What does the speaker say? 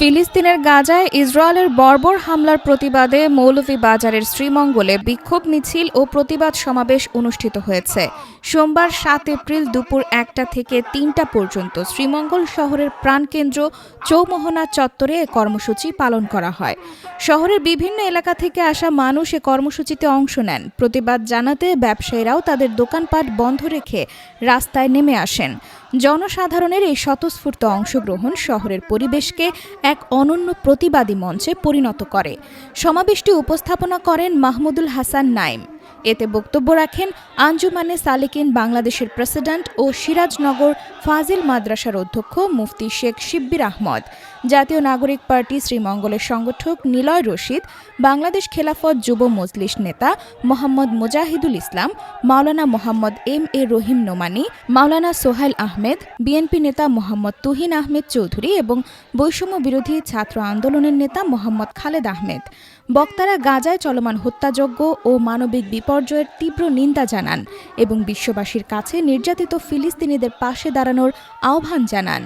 ফিলিস্তিনের গাজায় ইসরায়েলের বর্বর হামলার প্রতিবাদে মৌলভীবাজারের শ্রীমঙ্গলে বিক্ষোভ মিছিল ও প্রতিবাদ সমাবেশ অনুষ্ঠিত হয়েছে। সোমবার সাত এপ্রিল দুপুর একটা থেকে তিনটা পর্যন্ত শ্রীমঙ্গল শহরের প্রাণকেন্দ্র চৌমোহনা চত্বরে এ কর্মসূচি পালন করা হয়। শহরের বিভিন্ন এলাকা থেকে আসা মানুষ এ কর্মসূচিতে অংশ নেন। প্রতিবাদ জানাতে ব্যবসায়ীরাও তাদের দোকানপাট বন্ধ রেখে রাস্তায় নেমে আসেন। জনসাধারণের এই স্বতঃস্ফূর্ত অংশগ্রহণ শহরের পরিবেশকে এক অনন্য প্রতিবাদী মঞ্চে পরিণত করে। সমাবেশটি উপস্থাপনা করেন মাহমুদুল হাসান নাইম এতে বক্তব্য রাখেন আঞ্জুমানে সালেকিন বাংলাদেশের প্রেসিডেন্ট ও সিরাজনগর ফাজিল মাদ্রাসার অধ্যক্ষ মুফতি শেখ শিব্বির আহমদ। জাতীয় নাগরিক পার্টি শ্রীমঙ্গলের সংগঠক নিলয় রশিদ, বাংলাদেশ খেলাফত যুব মজলিস নেতা Mohammad Mujahidul Islam, Maulana Mohammad M A Rahim Nomani, Maulana Sohail Ahmed, BNP নেতা মোহাম্মদ তুহিন আহমেদ চৌধুরী এবং বৈষম্য বিরোধী ছাত্র আন্দোলনের নেতা মোহাম্মদ খালেদ আহমেদ। বক্তারা গাজায় চলমান হত্যাযজ্ঞ ও মানবিক বিপর্যয়ের তীব্র নিন্দা জানান এবং বিশ্ববাসীর কাছে নির্যাতিত ফিলিস্তিনিদের পাশে দাঁড়ানোর আহ্বান জানান।